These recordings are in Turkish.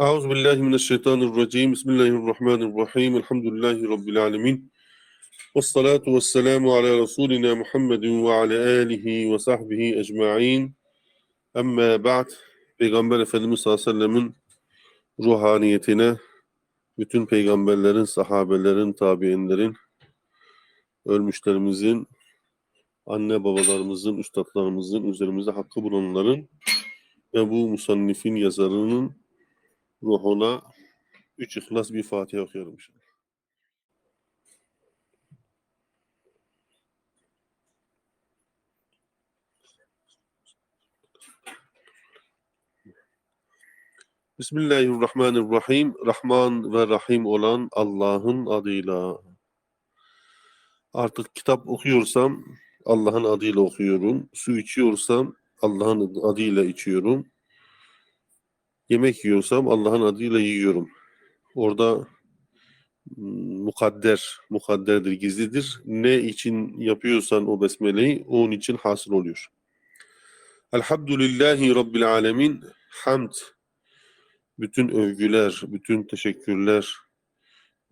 Euzu billahi mineşşeytanirracim. Bismillahirrahmanirrahim. Elhamdülillahi rabbil alamin. Ves salatu ves selamu ala resulina Muhammedin ve ala alihi ve sahbihi ecmaîn. Amma ba'd. Peygamber Efendimiz sallallahu aleyhi ve sellem'in ruhaniyetine bütün peygamberlerin, sahabelerin, tabiinlerin, ölmüşlerimizin, anne babalarımızın, üstadlarımızın, üzerimizde hakkı bulunanların ve bu musannifin yazarının ruhuna üç ihlas bir Fatiha okuyorum. inşallah. Bismillahirrahmanirrahim. Rahman ve Rahim olan Allah'ın adıyla. Artık kitap okuyorsam Allah'ın adıyla okuyorum. Su içiyorsam Allah'ın adıyla içiyorum. Yemek yiyorsam Allah'ın adıyla yiyorum. Orada mm, mukadder, mukadderdir, gizlidir. Ne için yapıyorsan o besmeleyi onun için hasıl oluyor. Elhamdülillahi Rabbil alemin. Hamd, bütün övgüler, bütün teşekkürler,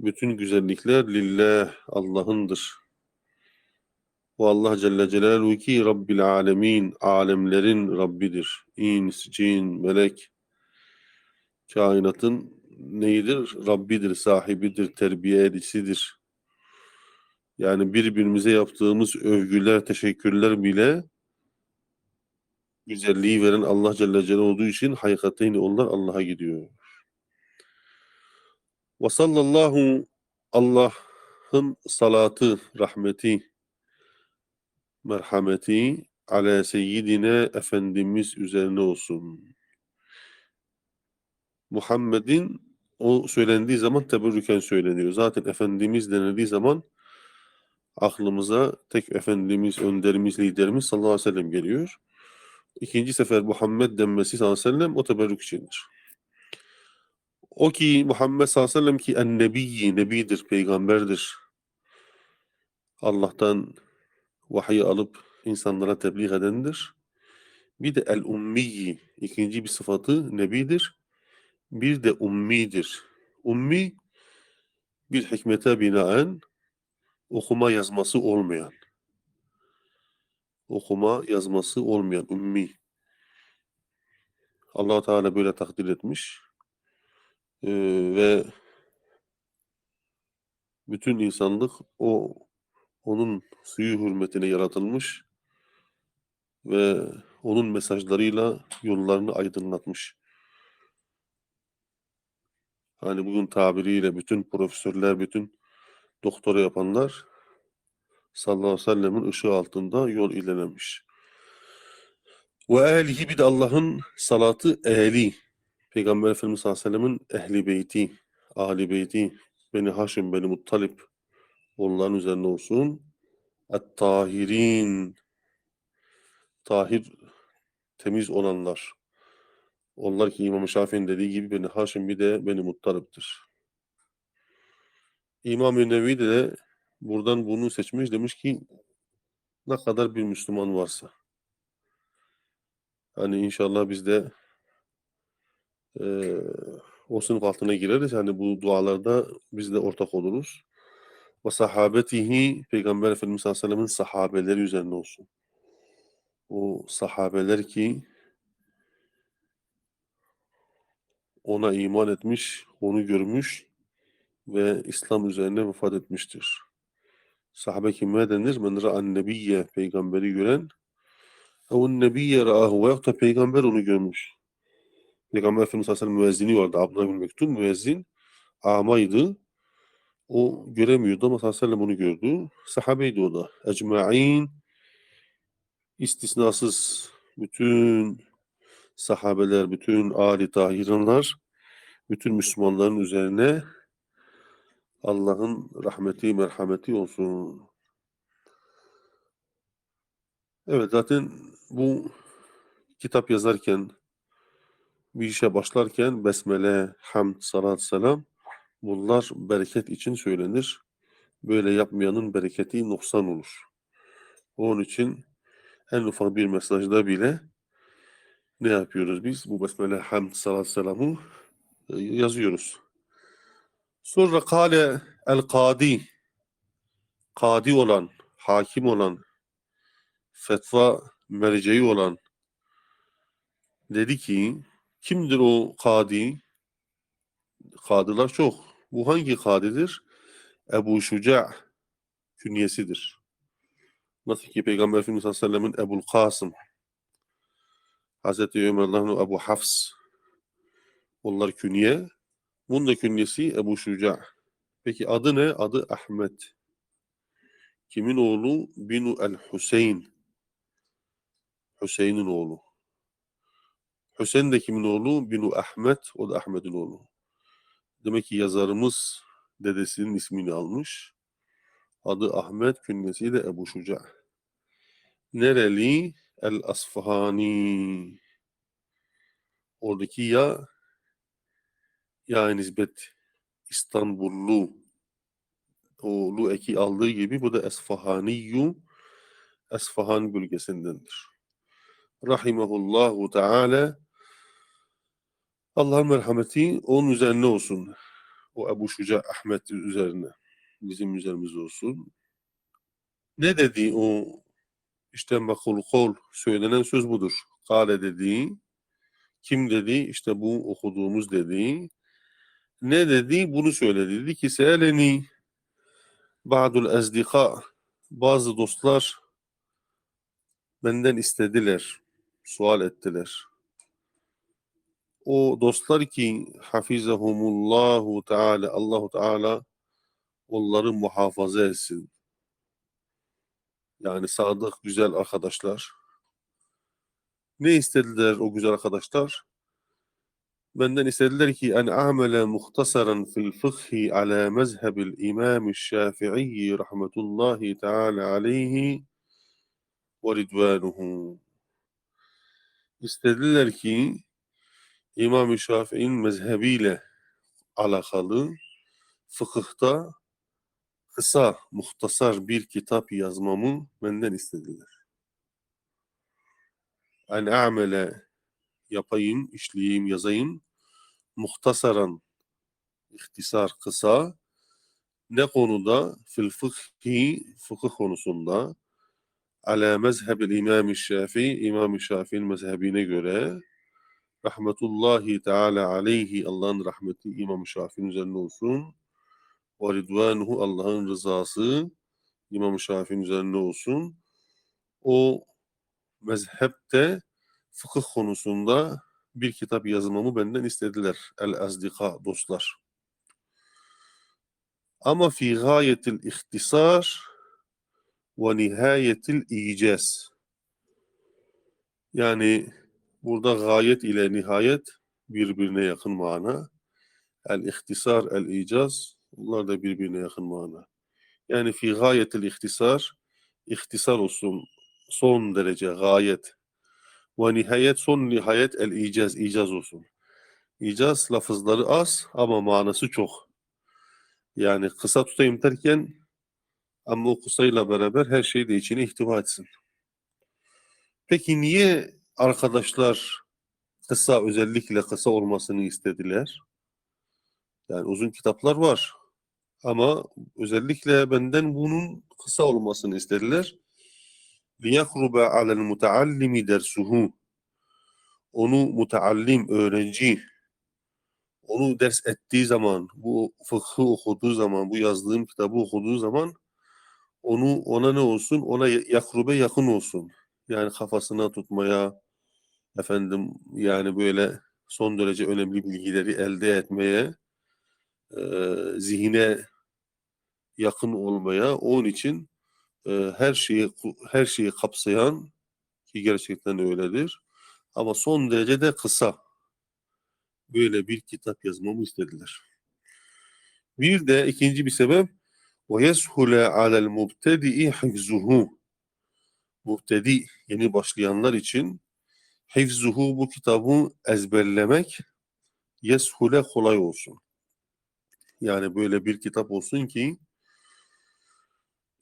bütün güzellikler lillah, Allah'ındır. O Allah Celle Celaluhu ki Rabbil alemin, alemlerin Rabbidir. İns, cin, melek, kainatın neyidir? Rabbidir, sahibidir, terbiye edicisidir. Yani birbirimize yaptığımız övgüler, teşekkürler bile güzelliği veren Allah Celle Celaluhu olduğu için hakikaten onlar Allah'a gidiyor. Ve sallallahu Allah'ın salatı, rahmeti, merhameti ala seyyidine Efendimiz üzerine olsun. Muhammed'in o söylendiği zaman teberrüken söyleniyor. Zaten Efendimiz denildiği zaman aklımıza tek Efendimiz, önderimiz, liderimiz sallallahu aleyhi ve sellem geliyor. İkinci sefer Muhammed denmesi sallallahu aleyhi ve sellem o teberrük içindir. O ki Muhammed sallallahu aleyhi ve sellem ki en nebiyyi, nebidir, peygamberdir. Allah'tan vahiy alıp insanlara tebliğ edendir. Bir de el ummiyi, ikinci bir sıfatı nebidir. Bir de ummidir. Ummi bir hikmete binaen okuma yazması olmayan. Okuma yazması olmayan ummi. allah Teala böyle takdir etmiş. Ee, ve bütün insanlık o onun suyu hürmetine yaratılmış ve onun mesajlarıyla yollarını aydınlatmış. Hani bugün tabiriyle bütün profesörler, bütün doktora yapanlar sallallahu aleyhi ve sellemin ışığı altında yol ilerlemiş. Ve ehlihi bir de Allah'ın salatı ehli. Peygamber Efendimiz sallallahu aleyhi ve sellemin ehli beyti, ahli beyti, Beni Haşim, Beni Muttalip onların üzerine olsun. Et-tahirin tahir temiz olanlar. Onlar ki İmam Şafii'nin dediği gibi Beni Haşim bir de Beni Muttalip'tir. İmam-ı Nevi de buradan bunu seçmiş. Demiş ki ne kadar bir Müslüman varsa. Hani inşallah biz de eee o sınıf altına gireriz. Hani bu dualarda biz de ortak oluruz. Ve sahabetihi Peygamber Efendimiz sallallahu aleyhi ve sellem'in sahabeleri üzerine olsun. O sahabeler ki ona iman etmiş, onu görmüş ve İslam üzerine vefat etmiştir. Sahabe kime denir? Men ra'an nebiyye, peygamberi gören. Ev nebiyye ra'ahu veyahut da peygamber onu görmüş. Peygamber Efendimiz sallallahu aleyhi ve sellem müezzini vardı. Abdullah bin Mektum müezzin. Amaydı. O göremiyordu ama sallallahu aleyhi ve sellem onu gördü. Sahabeydi o da. Ecma'in istisnasız bütün sahabeler, bütün âli tahiranlar, bütün Müslümanların üzerine Allah'ın rahmeti, merhameti olsun. Evet zaten bu kitap yazarken, bir işe başlarken besmele, hamd, salat, selam bunlar bereket için söylenir. Böyle yapmayanın bereketi noksan olur. Onun için en ufak bir mesajda bile ne yapıyoruz biz? Bu besmele, hamd, salat, selamı yazıyoruz. Sonra kale el kadi kadi olan, hakim olan, fetva merceği olan dedi ki kimdir o kadi? Kadılar çok. Bu hangi kadidir? Ebu Şuca künyesidir. Nasıl ki Peygamber Efendimiz sallallahu aleyhi ve sellem'in Ebul Kasım, Hazreti Ömer'den Ebu Hafs, onlar künye. Bunun da künyesi Ebu Şuca. Peki adı ne? Adı Ahmet. Kimin oğlu? Binu el-Hüseyin. Hüseyin'in oğlu. Hüseyin de kimin oğlu? Binu Ahmet. O da Ahmet'in oğlu. Demek ki yazarımız dedesinin ismini almış. Adı Ahmet, künyesi de Ebu Şuca. Nereli? El-Asfahani. Oradaki ya ya nisbet İstanbullu o lu eki aldığı gibi bu da Esfahaniyyu Esfahan bölgesindendir. Rahimehullahu Teala Allah'ın merhameti onun üzerine olsun. O Ebu Şuca Ahmet üzerine. Bizim üzerimize olsun. Ne dedi o işte makul kol söylenen söz budur. Kale dedi. Kim dedi? İşte bu okuduğumuz dedi. Ne dedi? Bunu söyledi. Dedi ki Seeleni ba'dul ezdika bazı dostlar benden istediler, sual ettiler. O dostlar ki hafizahumullahu teala Allahu Teala onları muhafaza etsin. Yani sadık güzel arkadaşlar. Ne istediler o güzel arkadaşlar? Benden istediler ki en amele muhtasaran fil fıkhi ala mezhebil imam şafi'i rahmetullahi teala aleyhi ve ridvanuhu. İstediler ki İmam-ı Şafii'nin mezhebiyle alakalı fıkıhta kısa, muhtasar bir kitap yazmamı benden istediler. En amele yapayım, işleyeyim, yazayım. Muhtasaran, ihtisar, kısa. Ne konuda? Fil fıkhi, fıkıh konusunda. Ala mezhebil İmam-ı Şafii, İmam-ı Şafii'nin mezhebine göre rahmetullahi teala aleyhi Allah'ın rahmeti İmam-ı Şafii'nin üzerine olsun. Ve ridvanuhu Allah'ın rızası İmam-ı Şafii'nin üzerine olsun. O mezhepte fıkıh konusunda bir kitap yazmamı benden istediler. El-Azdika dostlar. Ama fi gayetil ihtisar ve nihayetil icaz. Yani burada gayet ile nihayet birbirine yakın mana. El-ihtisar, el-icaz bunlar da birbirine yakın mana. Yani fi gayetil ihtisar ihtisar olsun son derece gayet ve nihayet son nihayet el icaz icaz olsun. İcaz lafızları az ama manası çok. Yani kısa tutayım derken ama o kısayla beraber her şeyi de içine ihtiva etsin. Peki niye arkadaşlar kısa özellikle kısa olmasını istediler? Yani uzun kitaplar var. Ama özellikle benden bunun kısa olmasını istediler. لِيَقْرُبَ عَلَى الْمُتَعَلِّمِ دَرْسُهُ onu muteallim, öğrenci, onu ders ettiği zaman, bu fıkhı okuduğu zaman, bu yazdığım kitabı okuduğu zaman onu ona ne olsun? Ona yakrube yakın olsun. Yani kafasına tutmaya, efendim yani böyle son derece önemli bilgileri elde etmeye, e, zihine yakın olmaya, onun için e, her şeyi her şeyi kapsayan ki gerçekten öyledir. Ama son derece de kısa. Böyle bir kitap yazmamı istediler. Bir de ikinci bir sebep yeshule alel mubtedi'i hifzuhu. Mubtedi yeni başlayanlar için hifzuhu bu kitabı ezberlemek yeshule kolay olsun. Yani böyle bir kitap olsun ki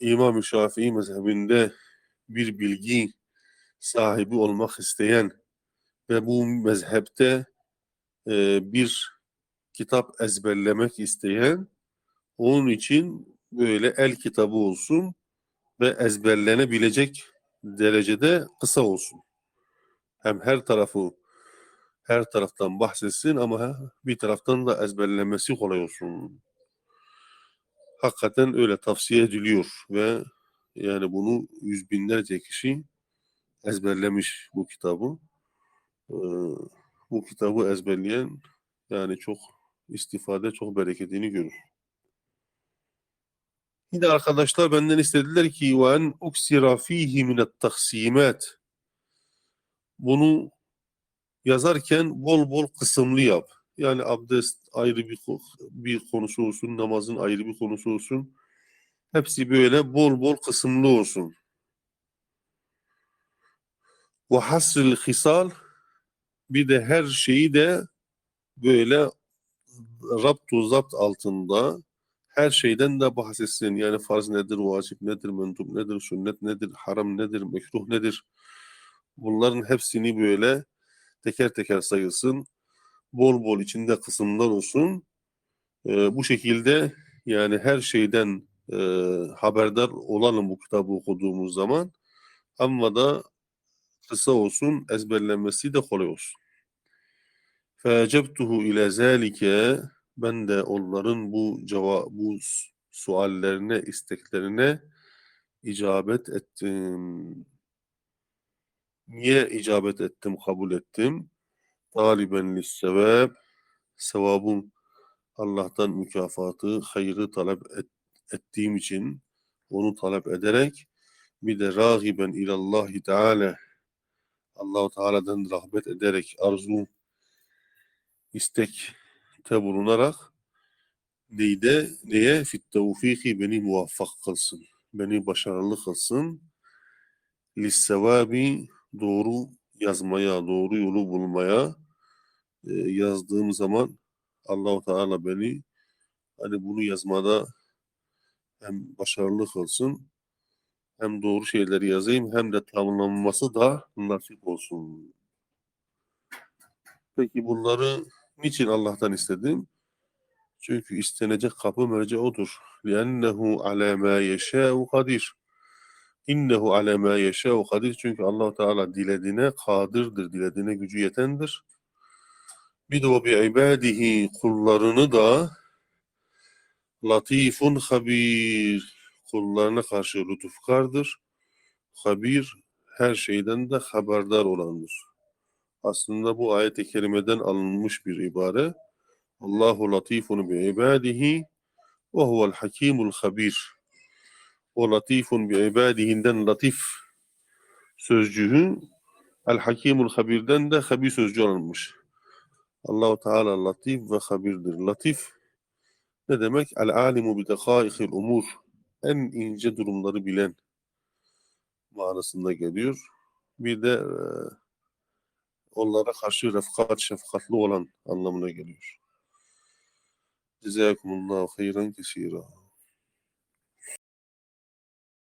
İmam-ı Şafii mezhebinde bir bilgi sahibi olmak isteyen ve bu mezhepte e, bir kitap ezberlemek isteyen onun için böyle el kitabı olsun ve ezberlenebilecek derecede kısa olsun. Hem her tarafı her taraftan bahsetsin ama bir taraftan da ezberlemesi kolay olsun. Hakikaten öyle tavsiye ediliyor ve yani bunu yüz binlerce kişi ezberlemiş bu kitabı. Ee, bu kitabı ezberleyen yani çok istifade, çok bereketini görür. Yine arkadaşlar benden istediler ki ve en uksira fihi minet. Bunu yazarken bol bol kısımlı yap. Yani abdest ayrı bir, bir konusu olsun, namazın ayrı bir konusu olsun. Hepsi böyle bol bol kısımlı olsun. Ve hasril bir de her şeyi de böyle raptu zapt altında her şeyden de bahsetsin. Yani farz nedir, vacip nedir, mendup nedir, sünnet nedir, haram nedir, mekruh nedir. Bunların hepsini böyle teker teker sayılsın. Bol bol içinde kısımlar olsun. Ee, bu şekilde yani her şeyden e, haberdar olalım bu kitabı okuduğumuz zaman. Ama da kısa olsun, ezberlenmesi de kolay olsun. Fecebtuhu ile zalike ben de onların bu cevap bu suallerine, isteklerine icabet ettim. Niye icabet ettim, kabul ettim? Taliben lissevab sevabım Allah'tan mükafatı, hayrı talep et, ettiğim için onu talep ederek bir de rahiben ilallahi teala Allahu Teala'dan rahmet ederek, arzu, istekte bulunarak, neyde, neye? Fit tevfiki beni muvaffak kılsın, beni başarılı kılsın, lissevabi doğru yazmaya, doğru yolu bulmaya e, yazdığım zaman Allahu Teala beni hani bunu yazmada hem başarılı kılsın hem doğru şeyleri yazayım hem de tamamlanması da nasip olsun. Peki bunları niçin Allah'tan istedim? Çünkü istenecek kapı merci odur. لِأَنَّهُ عَلَى مَا يَشَاءُ kadir. İnnehu ale ma yeşâ'u kadir. Çünkü Allahu Teala dilediğine kadirdir, dilediğine gücü yetendir. Bir de o bi ibadihi kullarını da latifun habir kullarına karşı lütufkardır. Habir her şeyden de haberdar olandır. Aslında bu ayet-i kerimeden alınmış bir ibare. Allahu latifun bi ibadihi ve huvel hakimul habir. O latifun bi ibadihinden latif sözcüğü el hakimul habirden de habir sözcüğü alınmış. Allahu Teala latif ve habirdir. Latif ne demek? El alimu bi dekaikil umur. En ince durumları bilen manasında geliyor. Bir de e, onlara karşı refkat, şefkatli olan anlamına geliyor. Cezakumullahu hayran kesira.